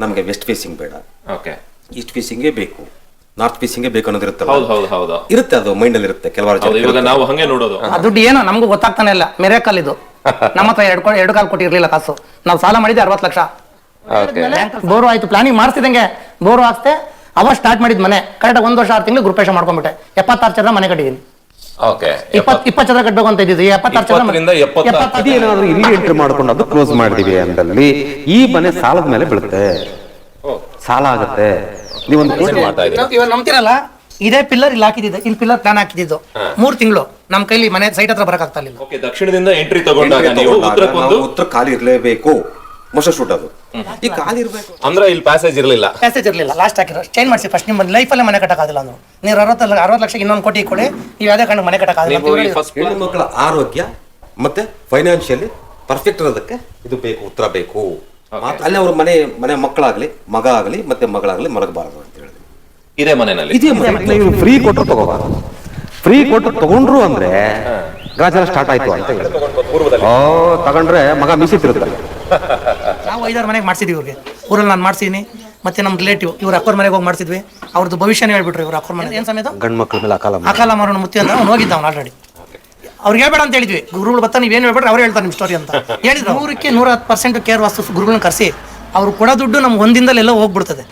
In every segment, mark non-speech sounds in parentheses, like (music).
ನಮಗೆ west facing ಬೇಡ. Okay east ಫೇಸಿಂಗೇ ಬೇಕು. ನಾರ್ತ್ ಫೇಸಿಂಗೇ ಬೇಕು ಅನ್ನೋದು ಇರುತ್ತಲ್ಲ? ಹೌದು ಹೌದು ಹೌದು. ಇರುತ್ತೆ ಅದು ಮೈಂಡ್ ಅಲ್ಲಿ ಇರುತ್ತೆ ಕೆಲವಾರು ಹೌದು ಜನ ಇವಾಗ ನಾವು ಹಂಗೆ ನೋಡೋದು. ಆ ದುಡ್ಡು ಏನೋ ನಮಗೂ ಗೊತ್ತಾಗ್ತಾನೆ ಇಲ್ಲ. ಮೆರೆಕಲ್ ಇದು. (laughs) ನಮ್ಮ ಹತ್ರ ಎರಡು ಕೊ- ಎರಡು ಕಾಲು ಕೊಟ್ಟಿರ್ಲಿಲ್ಲ ಕಾಸು. ನಾವು ಸಾಲ ಮಾಡಿದ್ದೆ ಅರವತ್ತು ಲಕ್ಷ. ಓಕೆ ಬೋರು ಆಯ್ತು ಪ್ಲಾನಿಂಗ್ ಮಾಡಿಸಿದಂಗೆ. ಬೋರು ಹಾಕ್ತೆ ಅವಾಗ ಸ್ಟಾರ್ಟ್ ಮಾಡಿದ್ ಮನೆ. ಕರೆಕ್ಟ್ ಒಂದ್ ವರ್ಷ ಆರು ತಿಂಗಳು ಗ್ರೂಪೇಶ ಮಾಡ್ಕೊಂಡ್ಬಿಟ್ಟೆ. ಎಪ್ಪತ್ತಾರು ಚದರ ಮನೆ ಕಟ್ಟಿದ್ದೀನಿ ಓಕೆ ಇಪ್ಪತ್ ಇಪ್ಪತ್ತು ಚದರ ಕಟ್ಟಬೇಕು ಅಂತ ಇದ್ದಿದ್ದು ಎಪ್ಪತ್ತಾರು ಇಪ್ಪತ್ತರಿಂದ ಎಪ್ಪತ್ತಾರು ಎಪ್ಪತ್ತಾರು ಇದೇನಾದ್ರೂ ಇಲ್ಲಿ ಎಂಟ್ರಿ ಮಾಡ್ಕೊಂಡು ಅದು ಕ್ಲೋಸ್ ಮಾಡಿದೀವಿ ಅಂದಲ್ಲಿ ಈ ಮನೆ ಸಾಲದ ಮೇಲೆ ಬೀಳುತ್ತೆ. ಸಾಲ ಆಗುತ್ತೆ. ನೀವೊಂದು ಕೋಟಿ ಮಾಡ್ತಾ ಇದ್ದೀವಿ ಇವಾಗ ನಂಬ್ತಿರಲ್ಲ? ಇದೇ ಪಿಲ್ಲರ್ ಇಲ್ಲಿ ಹಾಕಿದ್ದು ಇಲ್ಲಿ ಪಿಲ್ಲರ್ ಪ್ಲಾನ್ ಹಾಕಿದ್ದು ಮೂರ್ ತಿಂಗಳು ನಮ್ ಕೈಲಿ ಮನೆ ಸೈಟ್ ಹತ್ರ ಬರಕ್ ಆಗ್ತಾ ಇಲ್ಲ. ಓಕೆ ದಕ್ಷಿಣದಿಂದ ಎಂಟ್ರಿ ತಗೊಂಡಾಗ ನೀವು ಉತ್ತರಕ್ಕೊಂದು ಉತ್ತರ ಖಾಲಿ ಇರಲೇಬೇಕು. ಮೋಸ ಶೂಟ್ ಅದು. ಈ ಖಾಲಿ ಇರಬೇಕು. ಅಂದ್ರೆ ಇಲ್ಲಿ ಪ್ಯಾಸೇಜ್ ಇರಲಿಲ್ಲ. ಪ್ಯಾಸೇಜ್ ಇರಲಿಲ್ಲ. ಲಾಸ್ಟ್ ಹಾಕಿರೋ. ಚೇಂಜ್ ಮಾಡಿಸಿ ಫಸ್ಟ್ ನಿಮ್ಮ ಲೈಫಲ್ಲೇ ಮನೆ ಕಟ್ಟಕ್ಕಾಗಿಲ್ಲ ಅಂದ್ರು ನೀವು ಅರವತ್ತು ಅರವತ್ತು ಲಕ್ಷ ಇನ್ನೊಂದು ಕೋಟಿ ಕೊಡಿ. ನೀವು ಯಾವುದೇ ಕಾರಣ ಮನೆ ಕಟ್ಟಕ್ಕಾಗಿಲ್ಲ ಅಂತ ನೀವು ಫಸ್ಟ್ ಹೆಣ್ಣು ಮಕ್ಕಳ ಆರೋಗ್ಯ ಮತ್ತೆ ಫೈನಾನ್ಷಿಯಲಿ ಪರ್ಫೆಕ್ಟ್ ಇರೋದಕ್ಕೆ ಇದು ಬೇಕು ಉತ್ತರ ಬೇಕು. ಮಾತ್ರ ಅಲ್ಲೇ ಅವ್ರ ಮನೆ ಮನೆ ಮಕ್ಕಳಾಗ್ಲಿ ಮಗ ಆಗಲಿ ಮತ್ತೆ ಮಗಳಾಗ್ಲಿ ಮಲಗಬಾರದು ಅಂತ ಹೇಳಿದ್ವಿ ಇದೇ ಮನೆಯಲ್ಲಿ. ಇದೇ ಮನೆ. ಇವ್ರು ಫ್ರೀ ಕೊಟ್ಟರು ತಗೋಬಾರದು. ಫ್ರೀ ಕೊಟ್ಟು ತಗೊಂಡ್ರು ಅಂದ್ರೆ ಗಾಜರ ಸ್ಟಾರ್ಟ್ ಆಯ್ತು ಅಂತ ಹೇಳಿ ಪೂರ್ವದಲ್ಲಿ. ಓ ತಗೊಂಡ್ರೆ ಮಗ ಮೀಸಿತಿರುತ್ತೆ (laughs) ನಾವು ಐದಾರು ಮನೆಗೆ ಮಾಡಿಸಿದ್ವಿ ಇವ್ರಿಗೆ. ಊರಲ್ಲಿ ನಾನು ಮಾಡ್ಸಿದ್ದೀನಿ ಮತ್ತೆ ನಮ್ಮ ರಿಲೇಟಿವ್ ಇವ್ರ ಅಕ್ಕವ್ರ ಮನೆಗೆ ಹೋಗಿ ಮಾಡಿಸಿದ್ವಿ. ಅವ್ರದ್ದು ಭವಿಷ್ಯನೇ ಹೇಳ್ಬಿಟ್ರು ಇವ್ರ ಅಕ್ಕವ್ರ ಮನೆ ಏನು ಸಮೇತ ಗಂಡ್ ಮಕ್ಕಳ ಮೇಲೆ ಅಕಾಲ. ಅಕಾಲ ಮಾರೋಣ ಮುತ್ತಿ ಅಂತ ಅವ್ನು ಹೋಗಿದ್ದ ಅವ್ನು ಆಲ್ರೆಡಿ ಅವ್ರಿಗೆ ಹೇಳ್ಬೇಡ ಅಂತ ಹೇಳಿದ್ವಿ. ಗುರುಗಳು ಬರ್ತಾ ನೀವೇನು ಹೇಳ್ಬೇಡ್ರಿ ಅವ್ರು ಹೇಳ್ತಾರೆ ನಿಮ್ಮ ಸ್ಟೋರಿ ಅಂತ. ಹೇಳಿದ್ರು. ನೂರಕ್ಕೆ ನೂರ ಹತ್ತು ಪರ್ಸೆಂಟ್ ಕೇರ್ ವಾಸ್ತು ಗುರುಗಳನ್ನ ಕರೆಸಿ ಅವ್ರು ಕೊಡೋ ದುಡ್ಡು ನಮ್ಗೆ ಒಂದಿಂದಲೆಲ್ಲ ಹೋಗ್ಬಿಡ್ತದೆ.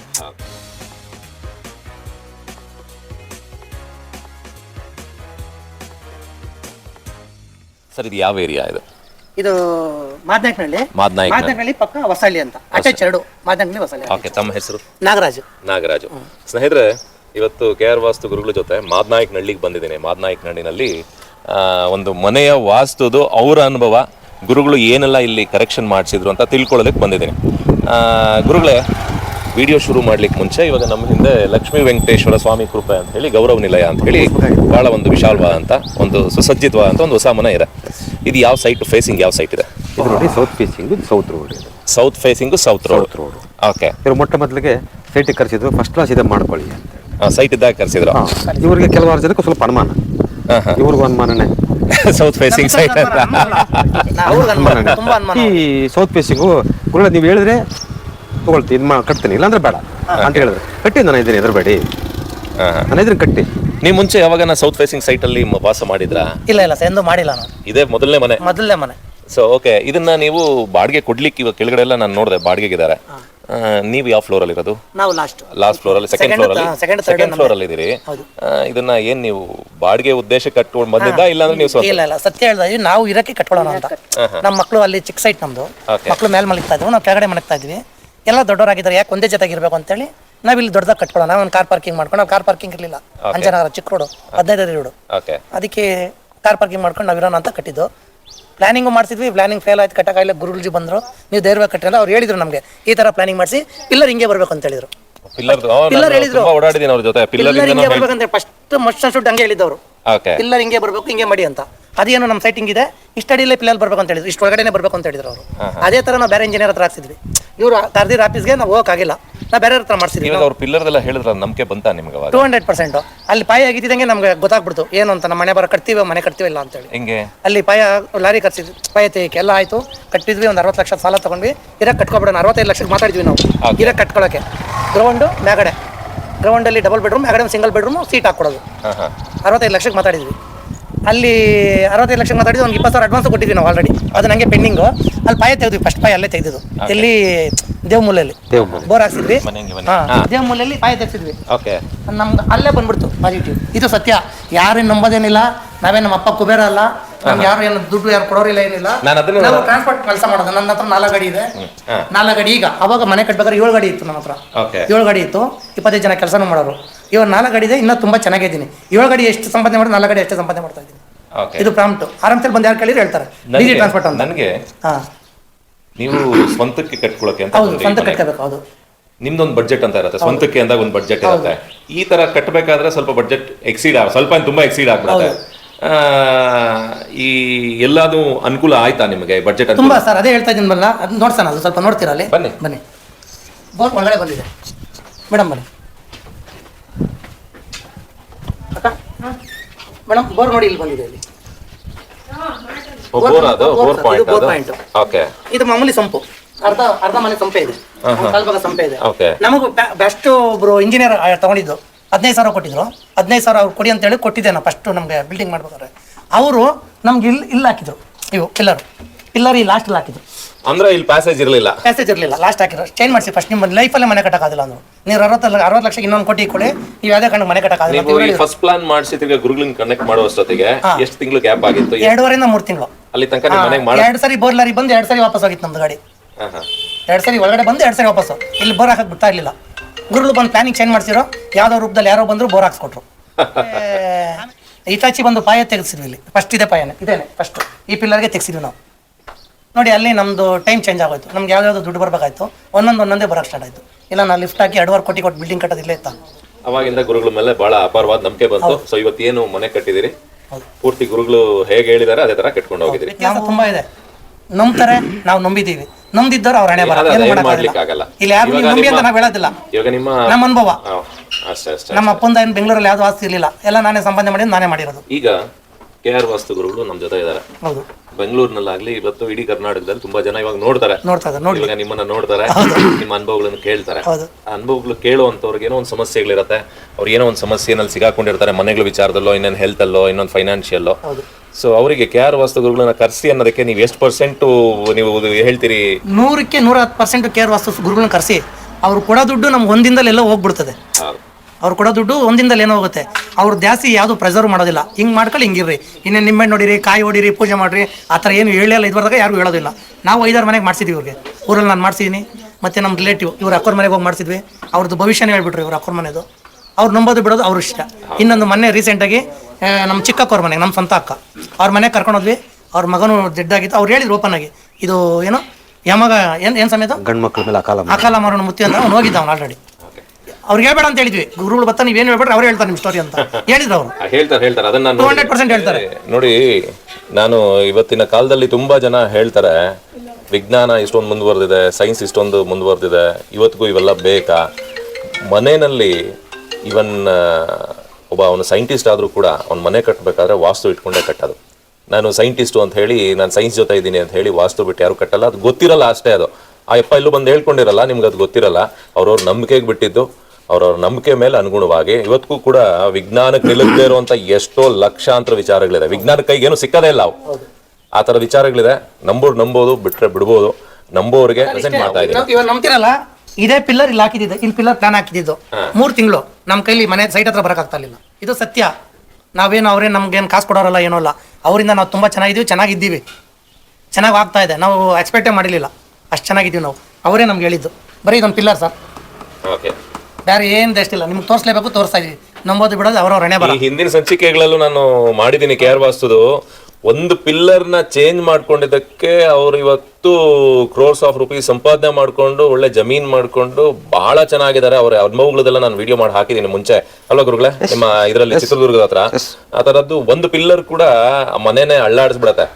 ಸರ್ ಇದು ಯಾವ ಏರಿಯಾ ಇದು? ಇದು ಮಾದನಾಯಕನಹಳ್ಳಿ. ಮಾದನಾಯಕನಹಳ್ಳಿ ಪಕ್ಕ ಹೊಸಳ್ಳಿ ಅಂತ. ಅಟ್ಯಾಚ್ ಎರಡು ಮಾದನಾಯಕನಹಳ್ಳಿ ಹೊಸಳ್ಳಿ ಓಕೆ ತಮ್ಮ ಹೆಸರು? ನಾಗರಾಜ್. ನಾಗರಾಜು. ಸ್ನೇಹಿತರೆ ಇವತ್ತು ಕೆ ಆರ್ ವಾಸ್ತು ಗುರುಗಳ ಜೊತೆ ಮಾದನಾಯಕನಹಳ್ಳಿಗೆ ಬಂದಿದ್ದೀನಿ. ಮಾದನಾಯಕನಹಳ್ಳಿನಲ್ಲಿ ಒಂದು ಮನೆಯ ವಾಸ್ತುದು ಅವರ ಅನುಭವ ಗುರುಗಳು ಏನೆಲ್ಲ ಇಲ್ಲಿ ಕರೆಕ್ಷನ್ ಮಾಡಿಸಿದ್ರು ಅಂತ ತಿಳ್ಕೊಳ್ಳೋದಕ್ಕೆ ಬಂದಿದ್ದೀನಿ. ಆ, ಗುರುಗಳೇ ವಿಡಿಯೋ ಶುರು ಮಾಡ್ಲಿಕ್ಕೆ ಮುಂಚೆ ಇವಾಗ ನಮ್ಮ ಹಿಂದೆ ಲಕ್ಷ್ಮೀ ವೆಂಕಟೇಶ್ವರ ಸ್ವಾಮಿ ಕೃಪೆ ಅಂತ ಹೇಳಿ ಗೌರವ ನಿಲಯ ಅಂತ ಹೇಳಿ ಬಹಳ ಒಂದು ವಿಶಾಲವಾದಂಥ ಒಂದು ಸುಸಜ್ಜಿತವಾದಂಥ ಒಂದು ಹೊಸ ಮನ ಇದೆ. ಇದು ಯಾವ ಸೈಟ್ ಫೇಸಿಂಗ್ ಯಾವ ಸೈಟ್ ಇದೆ? ಇದು ನೋಡಿ ಸೌತ್ ಫೇಸಿಂಗ್ ಸೌತ್ ರೋಡ್ ಇದು. South facing south road. Okay ಇವ್ರು ಮೊಟ್ಟ ಮೊದಲಿಗೆ ಸೈಟ್ ಕರೆಸಿದ್ರು ಫಸ್ಟ್ ಕ್ಲಾಸ್ ಇದೆ ಮಾಡ್ಕೊಳ್ಳಿ ಅಂತ. ಸೈಟ್ ಇದ್ದಾಗ ಕರೆಸಿದ್ರು. ಇವರಿಗೆ ಕೆಲವಾರು ಜನಕ್ಕೆ ಸ್ವಲ್ಪ ಅನುಮಾನ. ಇವ್ರಿಗೂ ಅನುಮಾನನೇ. ಸೌತ್ ಫೇಸಿಂಗ್ ಸೈಟ್ ಅಂತ. ಈ ಸೌತ್ ಫೇಸಿಂಗು ಕೂಡ ನೀವು ಹೇಳಿದ್ರೆ ತಗೊಳ್ತೀನಿ ಇದು ಮಾ ಕಟ್ತೀನಿ ಇಲ್ಲಾಂದ್ರೆ ಬೇಡ ಅಂತ ಹೇಳಿದ್ರು. ಕಟ್ಟಿ ನಾನು ಇದ್ದೀನಿ ಎದುರುಬೇಡಿ. ನಾನು ಇದ್ರೆ ಕಟ್ಟಿ. ನೀವು ಮುಂಚೆ ಯಾವಾಗ ನಾ ಸೌತ್ ಫೇಸಿಂಗ್ ಸೈಟ್ ಅಲ್ಲಿ ಮ- ವಾಸ ಮಾಡಿದ್ರಾ? ಇಲ್ಲ ಇಲ್ಲ ಸರ್ ಎಂದು ಮಾಡಿಲ್ಲ ನಾನು. ಇದೇ ಮೊದಲನೇ ಮನೆ? ಮೊದಲನೇ ಮನೆ. ಸೊ ಓಕೆ ಇದನ್ನ ನೀವು ಬಾಡಿಗೆ ಕೊಡ್ಲಿಕ್ಕೆ ಇವಾಗ ಕೆಳಗಡೆ ಎಲ್ಲ ನಾನು ನೋಡಿದೆ ಬಾಡಿಗೆಗಿದ್ದಾರೆ. ನೀವು ಯಾವ ಫ್ಲೋರ್ ಅಲ್ಲಿ ಇರೋದು? ನಾವು ಲಾಸ್ಟ್ ಲಾಸ್ಟ್ ಫ್ಲೋರ್ ಅಲ್ಲಿ ಸೆಕೆಂಡ್ Second, ಫ್ಲೋರ್ ಅಲ್ಲಿ? ಆ, second, third ಸೆಕೆಂಡ್ ನಮ್ದೇ. ಫ್ಲೋರ್ ಅಲ್ಲಿ. ಆ, ಇದನ್ನ ಏನ್ ನೀವು ಬಾಡಿಗೆ ಉದ್ದೇಶ ಕಟ್ಕೊಂಡು ಬಂದಿದ್ದ ಇಲ್ಲ ಅಂದ್ರೆ ನೀವು ಸ್ವಂತ? ಇಲ್ಲ ಇಲ್ಲ ಸತ್ಯ ಹೇಳ್ದ ನಾವು ಇರಕ್ಕೆ ಕಟ್ಕೊಳ್ಳೋಣ ಅಂತ. ನಮ್ಮ ಮಕ್ಕಳು ಅಲ್ಲಿ ಚಿಕ್ಕ ಸೈಟ್ ನಮ್ದು. ಮಕ್ಕಳು ಮೇಲೆ ಮಲಗ್ತಾ ಇದ್ವು ನಾವು ಕೆಳಗಡೆ ಮಲಗ್ತಾ ಇದ್ವಿ. ಎಲ್ಲ ದೊಡ್ಡವರಾಗಿದ್ದಾರೆ ಯಾಕೆ ಒಂದೇ ಜೊತೆಗೆ ಇರಬೇಕು ಅಂತೇಳಿ ನಾವ್ ಇಲ್ಲಿ ದೊಡ್ಡದಾಗಿ ಕಟ್ಕೊಳ್ಳೋಣ. ಒಂದು ಕಾರ್ ಪಾರ್ಕಿಂಗ್ ಮಾಡ್ಕೊಂಡು ನಾವು ಕಾರ್ ಪಾರ್ಕಿಂಗ್ ಇರಲಿಲ್ಲ. ಅಂಜನಗರ ಚಿಕ್ಕ ರೋಡು ಹದಿನೈದು ರೋಡು ಓಕೆ ಅದಕ್ಕೆ ಕಾರ್ ಪಾರ್ಕಿಂಗ್ ಮಾಡ್ಕೊಂಡು ನಾವಿರೋಣ ಇರೋಣ ಅಂತ ಕಟ್ಟಿದ್ದು. ಪ್ಲಾನಿಂಗು ಮಾಡ್ಸಿದ್ವಿ ಪ್ಲಾನಿಂಗ್ ಫೇಲ್ ಆಯ್ತು ಕಟ್ಟಕ್ಕಾಗಿಲ್ಲ ಗುರುಜಿ ಬಂದರು. ನೀವು ಧೈರ್ಯವಾಗಿ ಕಟ್ಟಿಲ್ಲ ಅವ್ರು ಹೇಳಿದ್ರು ನಮಗೆ ಈ ಥರ ಪ್ಲಾನಿಂಗ್ ಮಾಡಿಸಿ ಪಿಲ್ಲರ್ ಹಿಂಗೆ ಬರಬೇಕು ಅಂತ ಹೇಳಿದ್ರು. ಪಿಲ್ಲರ್ ಹೇಳಿದ್ರು. ಓಡಾಡಿದ್ದೀನಿ ಅವ್ರ ಜೊತೆ. ಪಿಲ್ಲರ್ ಹಿಂಗೆ ಬರ್ಬೇಕಂತ ಫಸ್ಟ್ ಮಸ್ಟ್ ಶೂಟ್ ಹಂಗೆ ಹೇಳಿದ್ದವರು. ಪಿಲ್ಲರ್ ಹಿಂಗೆ ಬರಬೇಕು ಹಿಂಗೆ ಮಾಡಿ ಅಂತ. ಅದೇನು ನಮ್ಮ ಸೈಟಿಂಗ್ ಇದೆ. ಇಷ್ಟಡಿಯಲ್ಲೇ ಪಿಲ್ಲಲ್ಲಿ ಬರ್ಬೇಕು ಅಂತ ಹೇಳಿದ್ರು. ಇಷ್ಟು ಒಳಗಡೆನೆ ಬರ್ಬೇಕು ಅಂತ ಹೇಳಿದ್ರು ಅವರು. ಅದೇ ಥರ ನಾವು ಬೇರೆ ಇಂಜಿನಿಯರ್ ಹತ್ರ ಹಾಕ್ಸಿದ್ವಿ. ಇವರು ಕರ್ದಿರ ಆಫೀಸ್ಗೆ ನಾವು ಹೋಗೋಕ್ಕಾಗಿಲ್ಲ ನಾವು ಬೇರೆ ಹತ್ರ ಮಾಡಿಸಿದ್ವಿ. ಇವಾಗ ಅವ್ರ ಪಿಲ್ಲರ್ ಎಲ್ಲ ಹೇಳಿದ್ರ ನಂಬಿಕೆ ಬಂತ ನಿಮ್ಗೆ ಅವಾಗ? ಟೂ ಹಂಡ್ರೆಡ್ ಪರ್ಸೆಂಟ್ ಅಲ್ಲಿ ಪಾಯ ಆಗಿದ್ದಂಗೆ ನಮ್ಗೆ ಗೊತ್ತಾಗ್ಬಿಡ್ತು. ಏನು ಅಂತ ನಮ್ಮ ಮನೆ ಬರೋ ಕಟ್ತೀವಿ ಮನೆ ಕಟ್ತೀವಿ ಇಲ್ಲ ಅಂತೇಳಿ. ಹಿಂಗೆ? ಅಲ್ಲಿ ಪಾಯ ಲಾರಿ ಕಟ್ಸಿದ್ವಿ. ಪಾಯ ಎಲ್ಲ ಆಯಿತು. ಕಟ್ಟಿದ್ವಿ ಒಂದು ಅರವತ್ತು ಲಕ್ಷ ಸಾಲ ತಗೊಂಡ್ವಿ. ಇರಕ್ಕೆ ಕಟ್ಕೊಬಿಡೋಣ ಅರವತ್ತೈದು ಲಕ್ಷಕ್ಕೆ ಮಾತಾಡಿದ್ವಿ ನಾವು. ಇರಕ್ಕೆ ಕಟ್ಕೊಳ್ಳೋಕ್ಕೆ ಗ್ರೌಂಡು ಮ್ಯಾಗಡೆ. ಗ್ರೌಂಡಲ್ಲಿ ಡಬಲ್ ಬೆಡ್ರೂಮ್ ಮ್ಯಾಗಡೆ ಒಂದು ಸಿಂಗಲ್ ಬೆಡ್ರೂಮ್ ಸೀಟ್ ಹಾಕ್ಕೊಡೋದು. ಅರವತ್ತೈದು ಲಕ್ಷಕ್ಕೆ ಮಾತಾಡಿದ್ವಿ. ಅಲ್ಲಿ ಅರವತ್ತೈದು ಲಕ್ಷ ಮಾತಾಡಿದ್ವಿ ಒಂದು ಇಪ್ಪತ್ತು ಸಾವಿರ ಅಡ್ವಾನ್ಸ್ ಕೊಟ್ಟಿದ್ವಿ ನಾವು ಆಲ್ರೆಡಿ ಅದು ನನಗೆ ಪೆಂಡಿಂಗು ಅಲ್ಲಿ ಪಾಯ ತೆಗೆದ್ವಿ ಫಸ್ಟ್ ಪಾಯ ಅಲ್ಲೇ ತೆಗೆದಿದ್ದು. ಎಲ್ಲಿ ದೇವಮೂಲೆಯಲ್ಲಿ ದೇವಮೂಲೆ. ಬೋರ್ ಹಾಕ್ಸಿದ್ವಿ. ದೇವಮೂಲೆಯಲ್ಲಿ ಪಾಯ ತೆಗೆಸಿದ್ವಿ. ನಮ್ಗೆ ಅಲ್ಲೇ ಬಂದ್ಬಿಡ್ತು ಪಾಸಿಟಿವ್ ಇದು ಸತ್ಯ. ಯಾರೇನು ನಂಬೋದೇನಿಲ್ಲ. ನಾವೇ ನಮ್ಮ ಅಪ್ಪ ಕುಬೇರ ಅಲ್ಲ. ನಮ್ಗೆ ಯಾರು ಏನು ದುಡ್ಡು ಯಾರು ಕೊಡೋರಿಲ್ಲ ಏನಿಲ್ಲ. ನಾವು ಟ್ರಾನ್ಸ್ಪೋರ್ಟ್ ಕೆಲಸ ಮಾಡೋದು. ನನ್ನ ಹತ್ರ ನಾಲ್ಕು ಗಾಡಿ ಇದೆ. ನಾಲ್ಕು ಗಾಡಿ ಈಗ. ಅವಾಗ ಮನೆ ಕಟ್ಬೇಕಾದ್ರೆ ಏಳು ಗಾಡಿ ಇತ್ತು ನನ್ನ ಹತ್ರ. ಏಳು ಗಾಡಿ ಇತ್ತು. ಇಪ್ಪತ್ತೈದು ಜನ ಕೆಲಸನೂ ಮಾಡೋರು. ಇವಾಗ ನಾಲ್ಕು ಗಾಡಿ ಇದೆ. ಇನ್ನೂ ತುಂಬ ಚೆನ್ನಾಗಿದ್ದೀನಿ. ಏಳು ಗಾಡಿ ಎಷ್ಟು ಸಂಪಾದನೆ ಮಾಡೋದು ನಾಲ್ಕು ಗಾಡಿ ಎಷ್ಟು ಸಂಪಾದನೆ ಮಾಡ್ತಾ ಇದ್ದೀನಿ. ಇದು ಪ್ರಾಂಪ್ಟ್ ಆರಾಮ್ಸಲ್ಲಿ ಬಂದು ಯಾರು ಕೇಳಿದ್ರೆ ಹೇಳ್ತಾರೆ. ಡಿಜಿ ಟ್ರಾನ್ಸ್ಪೋರ್ಟ್ ಅಂತ. ನನಗೆ ಹಾಂ. ನೀವು ಸ್ವಂತಕ್ಕೆ ಕಟ್ಕೊಳಕ್ಕೆ ಅಂತ ಹೌದು ಸ್ವಂತ ಮನೆಗೆ. ಕಟ್ಕೋಬೇಕು ಹೌದು. ನಿಮ್ದೊಂದು ಬಜೆಟ್ ಅಂತ ಇರುತ್ತೆ. ಸ್ವಂತಕ್ಕೆ ಅಂದಾಗ ಒಂದು ಬಜೆಟ್ ಇರುತ್ತೆ. ಈ ತರ ಕಟ್ಟಬೇಕಾದ್ರೆ ಸ್ವಲ್ಪ ಬಜೆಟ್ ಎಕ್ಸೀಡ್ ಆಗ ಸ್ವಲ್ಪ ತುಂಬಾ ಎಕ್ಸೀಡ್ ಆಗ್ಬಿಡುತ್ತೆ. ಆ, ಈ ಎಲ್ಲಾನು ಅನುಕೂಲ ಆಯ್ತಾ ನಿಮಗೆ ಬಜೆಟ್ ತುಂಬಾ ಸರ್ ಅದೇ ಹೇಳ್ತಾ ಇದ್ದೀನಿ ಬಲ್ಲ. ಅದು ನೋಡ್ಸೋಣ ಅದು ಸ್ವಲ್ಪ ನೋಡ್ತೀರಾ ಅಲ್ಲಿ? ಬನ್ನಿ. ಬನ್ನಿ. ಬೋರ್ ಒಳಗಡೆ ಬಂದಿದೆ. ಮೇಡಮ್ ಬನ್ನಿ. ಅಕ್ಕ? ಮೇಡಮ್ ಬೋರ್ ನೋಡಿ ಇಲ್ಲಿ ಬಂದಿದೆ ಇಲ್ಲಿ. ಬೋರ್ ಅದು? ಬೋರ್ ಇದು ಬೋರ್ ಅದು? ಪಾಯಿಂಟ್. ಓಕೆ ಇದು ಮಾಮೂಲಿ ಸಂಪು. ಅರ್ಧ ಅರ್ಧ ಮನೆ ಸಂಪೆ ಇದೆ. ಕಾಲ್ಭಾಗ ಸಂಪೆ ಇದೆ. ನಮಗೂ ಬೆಸ್ಟ್ ಒಬ್ರು ಇಂಜಿನಿಯರ್ ತಗೊಂಡಿದ್ದು. ಹದಿನೈದು ಸಾವಿರ ಕೊಟ್ಟಿದ್ರು. ಹದಿನೈದು ಸಾವಿರ ಅವ್ರು ಕೊಡಿ ಅಂತೇಳಿ ಕೊಟ್ಟಿದ್ದೆ ನಾ ಫಸ್ಟ್ ನಮಗೆ ಬಿಲ್ಡಿಂಗ್ ಮಾಡ್ಬೇಕಾದ್ರೆ. ಅವರು ನಮ್ಗೆ ಇಲ್ಲಿ ಇಲ್ಲಿ ಹಾಕಿದ್ರು. ಇವು ಪಿಲ್ಲರ್ ಪಿಲ್ಲರ್ ಈ ಲಾಸ್ಟ್ ಹಾಕಿದ್ರು. ಅಂದ್ರೆ ಇಲ್ಲಿ ಪ್ಯಾಸೇಜ್ ಇರಲಿಲ್ಲ. ಪ್ಯಾಸೇಜ್ ಇರಲಿಲ್ಲ. ಲಾಸ್ಟ್ ಹಾಕಿರೋ. ಚೇಂಜ್ ಮಾಡಿಸಿ ಫಸ್ಟ್ ನಿಮ್ಮ ಲೈಫಲ್ಲೇ ಮನೆ ಕಟ್ಟಕ್ಕಾಗಲ್ಲ ಅಂದ್ರು. ನೀವು ಅರವತ್ತು ಅರವತ್ತು ಲಕ್ಷಕ್ಕೆ ಇನ್ನೊಂದು ಕೋಟಿ ಕೊಡಿ ನೀವು ಯಾವುದೇ ಕಣ್ಣು ಮನೆ ಕಟ್ಟಕ್ಕಾಗಲ್ಲ ಅಂತ ನೀವು ಈ ಹೇಳಿದ್ರು. ಫಸ್ಟ್ ಪ್ಲಾನ್ ಮಾಡಿಸಿ ತಿರ್ಗಾ ಗುರುಗಳನ್ನ ಕನೆಕ್ಟ್ ಮಾಡುವಷ್ಟೊತ್ತಿಗೆ ಎಷ್ಟು ತಿಂಗಳು ಗ್ಯಾಪ್ ಆಗಿತ್ತು? ಎರಡೂವರೆಯಿಂದ ಮೂರು ತಿಂಗಳು. ಅಲ್ಲಿ ತನಕ ನಿಮ್ಮ ಮನೆಗೆ ಮಾಡ ಎರಡು ಸರಿ ಬೋರ್ ಲಾರಿ ಬಂದು ಎರಡು ಸರಿ ವಾಪಸ್ ಆಗಿತ್ತು ನಮ್ದು ಗಾಡಿ. ಎರಡು ಸರಿ ಒಳಗಡೆ ಬಂದು ಎರಡು ಸರಿ ವಾಪಸ್ಸು ಇಲ್ಲಿ ಬೋರ್ ಹಾಕಕ್ಕೆ ಬಿಡ್ತಾ ಇರಲಿಲ್ಲ. ಗುರುಗಳು ಬಂದು ಪ್ಲಾನಿಂಗ್ ಚೇಂಜ್ ಮಾಡ್ಸಿರೋ ಯಾವ್ದೋ ರೂಪದಲ್ಲಿ ಯಾರೋ ಬಂದ್ರು ಬೋರ್ ಹಾಕ್ಸ್ಕೊಟ್ರು. (laughs) ಈ ಇಟಾಚಿ ಬಂದು ಪಾಯ ತೆಗೆಸಿದ್ವಿ ಇಲ್ಲಿ. ಫಸ್ಟ್ ಇದೆ ಪಾಯನೇ ಇದೇನೆ ಫಸ್ಟ್ ಈ ಪಿಲ್ಲರ್ಗೆ ತೆಗೆಸಿದ್ವಿ ನಾವು. ನೋಡಿ ಅಲ್ಲಿ ನಮ್ಮದು ಟೈಮ್ ಚೇಂಜ್ ಆಗೋಯ್ತು. ನಮ್ಗೆ ಯಾವ್ದಾವ್ದು ದುಡ್ಡು ಬರಬೇಕಾಯ್ತು. ಒಂದೊಂದು ಒಂದೊಂದೇ ಬರೋಕ್ಕೆ ಸ್ಟಾರ್ಟ್ ಆಯ್ತು. ಇಲ್ಲ ನಾನು ಲಿಫ್ಟ್ ಹಾಕಿ ಎರಡುವರೆ ಕೋಟಿ ಕೊಟ್ಟು ಬಿಲ್ಡಿಂಗ್ ಕಟ್ಟೋದು ಇಲ್ಲೇ ಇತ್ತ? ಅವಾಗಿಂದ ಗುರುಗಳ ಮೇಲೆ ಬಹಳ ಅಪಾರವಾದ ನಂಬಿಕೆ ಬಂತು. ಸೊ ಇವತ್ತೇನು ಮನೆ ಕಟ್ಟಿದಿರಿ ಪೂರ್ತಿ ಗುರುಗಳು ಹೇಗೆ ಹೇಳಿದಾರೆ ಅದೇ ತರ ಕಟ್ಕೊಂಡು ಹೋಗಿದ್ರಿ ವ್ಯತ್ಯಾಸ ತುಂಬಾ ಇದೆ. ನಂಬ್ತಾರೆ ನಾವು ನಂಬಿದೀವಿ ನಂಬಿದ್ದವ್ರು ಅವ್ರ ಹಣೆ ಬರಲ್ಲ. ಏನು ಮಾಡಕ್ಕಾಗಲ್ಲ. ಇಲ್ಲಿ ಯಾರು ಇವಾಗ ನಂಬಿ ಅಂತ ನಾವು ಹೇಳೋದಿಲ್ಲ. ಇವಾಗ ನಿಮ್ಮ ನಮ್ಮ ಅನುಭವ. ಅಷ್ಟೇ ಅಷ್ಟೇ ನಮ್ಮ ಅಪ್ಪಂದ ಏನು ಬೆಂಗಳೂರಲ್ಲಿ ಯಾವ್ದು ಆಸ್ತಿ ಇರಲಿಲ್ಲ. ಎಲ್ಲ ನಾನೇ ಸಂಬಂಧ ಮಾಡಿದ್ದು ನಾನೇ ಮಾಡಿರೋದು. ಈಗ ಕೆ ಆರ್ ವಾಸ್ತು ಗುರುಗಳು ನಮ್ಮ ಜೊತೆ ಇದ್ದಾರೆ ಹೌದು. ಬೆಂಗಳೂರಿನಲ್ಲಾಗ್ಲಿ ಇವತ್ತು ಇಡೀ ಕರ್ನಾಟಕದಲ್ಲಿ ತುಂಬಾ ಜನ ಇವಾಗ ನೋಡ್ತಾರೆ. ನೋಡ್ತಾ ಇದ್ದಾರೆ ನೋಡಿ ಇವಾಗ ನಿಮ್ಮನ್ನ ನೋಡ್ತಾರೆ ನಿಮ್ಮ ಅನುಭವಗಳನ್ನು ಕೇಳ್ತಾರೆ. ಹೌದು. ಆ ಅನುಭವಗಳು ಕೇಳುವಂತವ್ರಿಗೆ ಏನೋ ಒಂದು ಸಮಸ್ಯೆಗಳಿರುತ್ತೆ ಅವ್ರು ಏನೋ ಒಂದು ಸಮಸ್ಯೆನಲ್ಲಿ ಸಿಗಾಕೊಂಡಿರ್ತಾರೆ ಮನೆಗಳ ವಿಚಾರದಲ್ಲೋ ಇನ್ನೊಂದು ಹೆಲ್ತ್ ಅಲ್ಲೋ ಇನ್ನೊಂದು ಫೈನಾನ್ಷಿಯಲ್ಲೋ. ಸೊ ಅವರಿಗೆ ಕೆ ಆರ್ ವಾಸ್ತು ಗುರುಗಳನ್ನ ಕರ್ಸಿ ಅನ್ನೋದಕ್ಕೆ ನೀವು ಎಷ್ಟು ಪರ್ಸೆಂಟ್ ನೀವು ಹೇಳ್ತೀರಿ? ನೂರಕ್ಕೆ ನೂರ ಹತ್ತು ಪರ್ಸೆಂಟ್ ಆರ್ ವಾಸ್ತು ಗುರುಗಳನ್ನ ಕರೆಸಿ ಅವ್ರು ಕೊಡೋ ದುಡ್ಡು ನಮ್ಗೆ ಒಂದಿಂದಲೇ ಎಲ್ಲೋ ಹೋಗ್ಬಿಡ್ತದೆ ಅವ್ರು ಕೊಡೋ ದುಡ್ಡು ಒಂದಿನದಲ್ಲಿ ಏನೋ ಹೋಗುತ್ತೆ. ಅವ್ರು ಜಾಸ್ತಿ ಯಾವುದು ಪ್ರೆಸರ್ವ್ ಮಾಡೋದಿಲ್ಲ. ಹಿಂಗೆ ಮಾಡ್ಕೊಳ್ಳಿ ಹಿಂಗಿರ್ರಿ ಇನ್ನೇನು ನಿಂಬೆಹಣ್ಣು ನೋಡಿರಿ ಕಾಯಿ ಹೊಡಿರಿ ಪೂಜೆ ಮಾಡಿರಿ ಆ ಥರ ಏನು ಹೇಳಲ್ಲ ಬರ್ದಾಗ ಯಾರು ಹೇಳೋದಿಲ್ಲ. ನಾವು ಐದಾರು ಮನೆಗೆ ಮಾಡಿಸಿದ್ವಿ ಇವ್ರಿಗೆ. ಊರಲ್ಲಿ ನಾನು ಮಾಡಿಸಿದ್ದೀನಿ ಮತ್ತು ನಮ್ಮ ರಿಲೇಟಿವ್ ಇವ್ರ ಅಕ್ಕವ್ರ ಮನೆಗೆ ಹೋಗಿ ಮಾಡಿಸಿದ್ವಿ. ಅವ್ರದ್ದು ಭವಿಷ್ಯನೇ ಹೇಳ್ಬಿಟ್ರಿ ಇವ್ರ ಅಕ್ಕವ್ರ ಮನೆದು. ಅವ್ರು ನಂಬೋದು ಬಿಡೋದು ಅವ್ರ ಇಷ್ಟ. ಇನ್ನೊಂದು ಮೊನ್ನೆ ರೀಸೆಂಟಾಗಿ ನಮ್ಮ ಚಿಕ್ಕಕ್ಕವ್ರ ಮನೆಗೆ ನಮ್ಮ ಸ್ವಂತ ಅಕ್ಕ. ಅವ್ರ ಮನೆಗೆ ಕರ್ಕೊಂಡೋದ್ವಿ ಅವ್ರ ಮಗನು ದೊಡ್ಡಾಗಿತ್ತು. ಅವ್ರು ಹೇಳಿದ್ರು ಓಪನ್ ಆಗಿ. ಇದು ಏನು? ಯಮಗ ಏನು ಏನು ಸಮೇತ ಗಂಡು ಮಕ್ಕಳ ಮೇಲೆ ಅಕಾಲ ಅಕಾಲ ಮರಣ ಮುತ್ತಿ ಅಂತ ಅವ್ನು ಹೋಗಿದ್ದ ಅವ್ನು ಆಲ್ರೆಡಿ ಅವ್ರಿಗೆ ಹೇಳ್ಬೇಡ ಅಂತ ಹೇಳಿದ್ವಿ. ಗುರುಗಳು ಬರ್ತಾನೆ ನೀವೇನು ಹೇಳ್ಬೇಡ್ರಿ ಅವ್ರು ಹೇಳ್ತಾರೆ ನಿಮ್ಮ ಸ್ಟೋರಿ ಅಂತ. ಹೇಳಿದ್ರು ಅವರು. (laughs) ಹೇಳ್ತಾರೆ ಹೇಳ್ತಾರೆ. ಅದನ್ನ ನಾನು ಟೂ ಹಂಡ್ರೆಡ್ ಪರ್ಸೆಂಟ್ ಹೇಳ್ತಾರೆ. ನೋಡಿ ನಾನು ಇವತ್ತಿನ ಕಾಲದಲ್ಲಿ ತುಂಬಾ ಜನ ಹೇಳ್ತಾರೆ ವಿಜ್ಞಾನ ಇಷ್ಟೊಂದು ಮುಂದುವರೆದಿದೆ ಸೈನ್ಸ್ ಇಷ್ಟೊಂದು ಮುಂದುವರೆದಿದೆ ಇವತ್ತಿಗೂ ಇವೆಲ್ಲ ಬೇಕಾ? ಮನೆಯಲ್ಲಿ ಇವನ್ ಒಬ್ಬ ಅವನು ಸೈಂಟಿಸ್ಟ್ ಆದರೂ ಕೂಡ ಅವ್ನು ಮನೆ ಕಟ್ಟಬೇಕಾದ್ರೆ ವಾಸ್ತು ಇಟ್ಕೊಂಡೇ ಕಟ್ಟೋದು. ನಾನು ಸೈಂಟಿಸ್ಟು ಅಂತ ಹೇಳಿ ನಾನು ಸೈನ್ಸ್ ಜೊತೆ ಇದ್ದೀನಿ ಅಂತ ಹೇಳಿ ವಾಸ್ತು ಬಿಟ್ಟು ಯಾರು ಕಟ್ಟಲ್ಲ. ಅದು ಗೊತ್ತಿರಲ್ಲ ಅಷ್ಟೇ ಅದು. ಆ ಯಪ್ಪ ಇಲ್ಲೂ ಬಂದು ಹೇಳ್ಕೊಂಡಿರಲ್ಲ ನಿಮ್ಗೆ ಅದು ಗೊತ್ತಿರಲ್ಲ. ಅವ್ರವ್ರ ನಂಬಿಕೆಗೆ ಬಿಟ್ಟಿದ್ದು. ಅವ್ರವ್ರ ನಂಬಿಕೆ ಮೇಲೆ ಅನುಗುಣವಾಗಿ ಇವತ್ತಿಗೂ ಕೂಡ ವಿಜ್ಞಾನಕ್ಕೆ ನಿಲ್ಲದೇ ಇರುವಂತ ಎಷ್ಟೋ ಲಕ್ಷಾಂತರ ವಿಚಾರಗಳಿದೆ. ವಿಜ್ಞಾನ ಕೈಗೆ ಏನು ಸಿಕ್ಕದೇ ಇಲ್ಲ ಅವು. ಆ ತರ ವಿಚಾರಗಳಿದೆ. ನಂಬೋರು ನಂಬೋದು ಬಿಟ್ರೆ ಬಿಡ್ಬೋದು. ನಂಬೋರಿಗೆ ಪ್ರೆಸೆಂಟ್ ಮಾಡ್ತಾ ಇದ್ದೀನಿ. ಇವಾಗ ನಂಬ್ತಿರಲ್ಲ ಇದೇ ಪಿಲ್ಲರ್ ಇಲ್ಲಿ ಹಾಕಿದ್ದು ಇಲ್ಲಿ ಪಿಲ್ಲರ್ ಪ್ಲಾನ್ ಹಾಕಿದ್ದು. ಮೂರು ತಿಂಗಳು ನಮ್ಮ ಕೈಲಿ ಮನೆ ಸೈಟ್ ಹತ್ರ ಬರಕ್ಕಾಗ್ತಾ ಇಲ್ಲ. ಇದು ಸತ್ಯ. ನಾವೇನು ಅವ್ರೇನು ನಮ್ಗೇನು ಕಾಸು ಕೊಡೋರಲ್ಲ ಏನೋ ಅಲ್ಲ ಅವರಿಂದ ನಾವು ತುಂಬ ಚೆನ್ನಾಗಿದ್ದೀವಿ ಚೆನ್ನಾಗಿದ್ದೀವಿ. ಚೆನ್ನಾಗಿ ಆಗ್ತಾ ಇದೆ. ನಾವು ಎಕ್ಸ್ಪೆಕ್ಟೇ ಮಾಡಿರಲಿಲ್ಲ. ಅಷ್ಟು ಚೆನ್ನಾಗಿದ್ದೀವಿ ನಾವು. ಅವರೇ ನಮ್ಗೆ ಹೇಳಿದ್ದು. ಬರೀ ಇದೊಂದು ಪಿಲ್ಲರ್ ಸರ್. ಓಕೆ ಬೇರೆ ಏನು ಇಲ್ಲ. ನಿಮ್ಗೆ ತೋರಿಸ್ಲೇಬೇಕು ತೋರಿಸ್ತಾ ಇದೀವಿ. ನಂಬೋದು ಬಿಡೋದು ಅವ್ರವ್ರ ಹಣೆ ಬರ. ಈ ಹಿಂದಿನ ಸಂಚಿಕೆಗಳಲ್ಲೂ ನಾನು ಮಾಡಿದ್ದೀನಿ ಕೆ ಆರ್ ವಾಸ್ತುದು ಒಂದು ಪಿಲ್ಲರ್ನ ಚೇಂಜ್ ಮಾಡ್ಕೊಂಡಿದ್ದಕ್ಕೆ ಅವ್ರು ಇವತ್ತು ಕ್ರೋರ್ಸ್ ಆಫ್ ರುಪೀಸ್ ಸಂಪಾದನೆ ಮಾಡ್ಕೊಂಡು ಒಳ್ಳೆ ಜಮೀನ್ ಮಾಡ್ಕೊಂಡು ಬಹಳ ಚೆನ್ನಾಗಿದ್ದಾರೆ. ಅವ್ರ ಅನುಭವಗಳದೆಲ್ಲ ನಾನು ವಿಡಿಯೋ ಮಾಡಿ ಹಾಕಿದ್ದೀನಿ ಮುಂಚೆ. ಅಲ್ವಾ ಗುರುಗಳೇ? ನಿಮ್ಮ ಇದರಲ್ಲಿ ಚಿತ್ರದುರ್ಗದ ಹತ್ರ. ಆ ತರದ್ದು ಒಂದು ಪಿಲ್ಲರ್ ಕೂಡ ಆ ಮನೆನೇ ಅಳ್ಳಾಡಿಸ್ಬಿಡತ್ತೆ